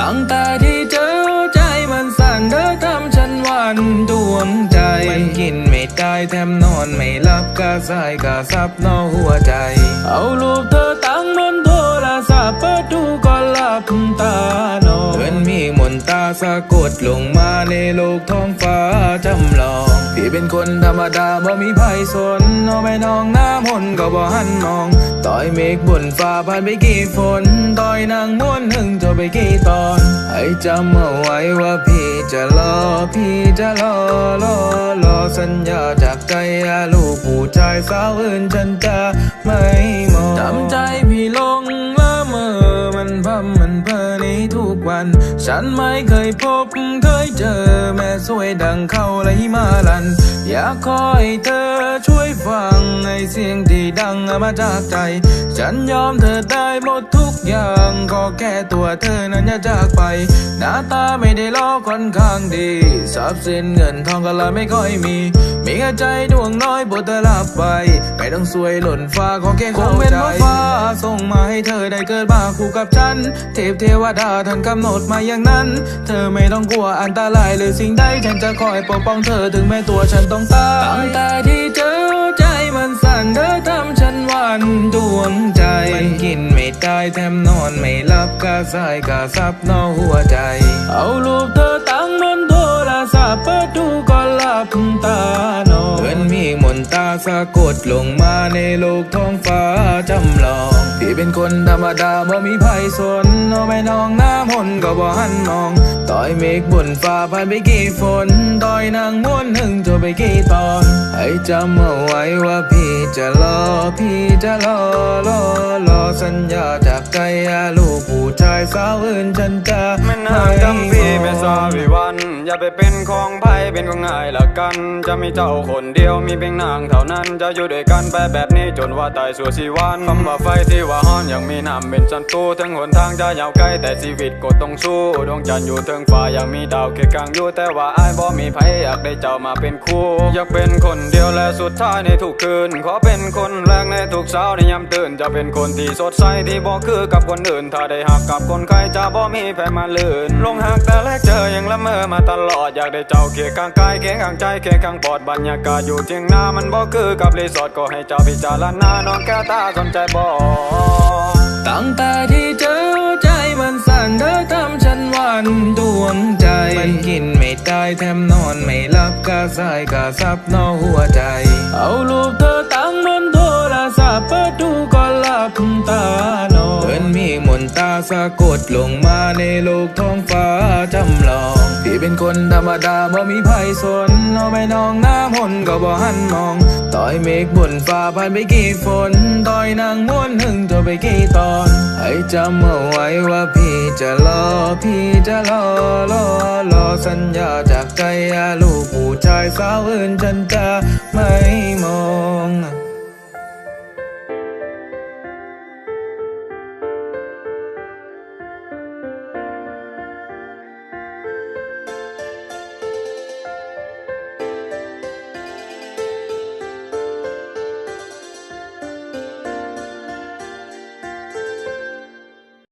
ตั้งแต่ที่เจอใจมันสั่นเธอทำฉันหวันดวงใจ มันกินไม่ได้แถมนอนไม่หลับกะสายกะซับนอหัวใจ เอารูปเธอ สะกดลงมาในโลกท้องฟ้าจำลอง พี่เป็นคนธรรมดาบ่มีภัยสนเอาไม่น้องหน้ามนก็บ่หันมอง ต่อยเมฆบนฟ้าผ่านไปกี่ฝน ต่อยนางม้วนหนึ่งจะไปกี่ตอน ให้จำเอาไว้ว่าพี่จะรอ พี่จะรอรอรอสัญญาจากใจลูกผู้ชายสาวอื่นฉันจะไม่ ฉันไม่เคยพบเคยเจอแม่สวยดังเข้าไหลมาลัน อยากคอยเธอช่วยฟังในเสียงที่ดังมาจากใจ ฉันยอมเธอได้หมดทุกอย่างขอแค่ตัวเธอนั้นอย่าจากไป หน้าตาไม่ได้ล้อค่อนข้างดีทรัพย์สินเงินทองก็เลยไม่ค่อยมี มีแค่ใจดวงน้อยบทเธอลับไปไม่ต้องสวยหล่นฟ้าขอแค่เข้าใจ ส่งมาให้เธอได้เกิดมาคู่กับฉัน เทพเทวดาท่านกำหนดมาอย่างนั้น เธอไม่ต้องกลัวอันตรายหรือสิ่งใดฉันจะคอยปกป้องเธอถึงแม้ตัวฉันต้องตายตั้งแต่ที่เจอใจมันสั่นเธอทำฉันหวันดวงใจมันกินไม่ได้แถมนอนไม่หลับกะสายกะซับนอหัวใจ เอารูปเธอตั้งบนโทรศัพท์เปิดดูก็หลับตา สะกดลงมาในโลกท้องฟ้าจำลอง พี่เป็นคนธรรมดาบ่มีภัยสนเอาไม่น้องหน้ามนต์ก็บ่หันมองต่อยเมฆบนฟ้าผ่านไปกี่ฝนต่อยนางม้วนหนึ่งจะไปกี่ตอน ให้จำเอาไว้ว่าพี่จะรอพี่จะรอรอรอสัญญาจากใจลูกผู้ชายสาวอื่นฉันจะแม่นางจำพี่แม่สาวิวัน อย่าไปเป็นของไผเป็นของนายละกัน จะมีเจ้าคนเดียวมีเพียงนางเท่านั้นจะอยู่ด้วยกันไปแบบนี้จนว่าตายสู่ชีวันคำว่าไฟที่ว่าฮ้อนยังมีน้ำเป็นศัตรูทั้งหนทางจะยาวไกลแต่ชีวิตก็ต้องสู้ดวงจันทร์อยู่เทิงฟ้ายังมีดาวเคียงข้างอยู่แต่ว่าไอ้บ่มีไผอยากได้เจ้ามาเป็นคู่อยากเป็นคนเดียวและสุดท้ายในทุกคืนขอเป็นคนแรกในทุกเช้าในยามตื่นจะเป็นคนที่สดใสที่บ่คือกับคนอื่น ถ้าได้หักกับคนใครจะบ่มีแพ้มาลื่นลงหักแต่แรกเจอยังละเมอมาตลอดอยากได้เจ้าเคียงข้างกายเคียงข้างใจเคียงข้างปอดบรรยากาศอยู่เที่ยงนามันบ่คือกับรีสอร์ทก็ให้เจ้าพิจารณาน้องแก้วตาสนใจบ่ตั้งแต่ที่เจอใจมันสั่นเธอทำฉันหวันดวงใจมันกินไม่ได้แถมนอนไม่หลับกะสายกะซับนอหัวใจ เอารูปเธอตั้งบนโทรศัพท์เปิดดูก็หลับตานอนเหมือนมีมนตาสะกดลงมาในโลกท้องฟ้าจำลอง เป็นคนธรรมดาบ่มีภัยสนเอาไปน้องหน้ามนก็บ่หันมอง ต่อยเมฆบนฟ้าผ่านไปกี่ฝน ต่อยนางม้วนหนึ่งจะไปกี่ตอน ให้จำเอาไว้ว่าพี่จะรอ พี่จะรอรอรอสัญญาจากใจลูกผู้ชายสาวอื่นฉันจะไม่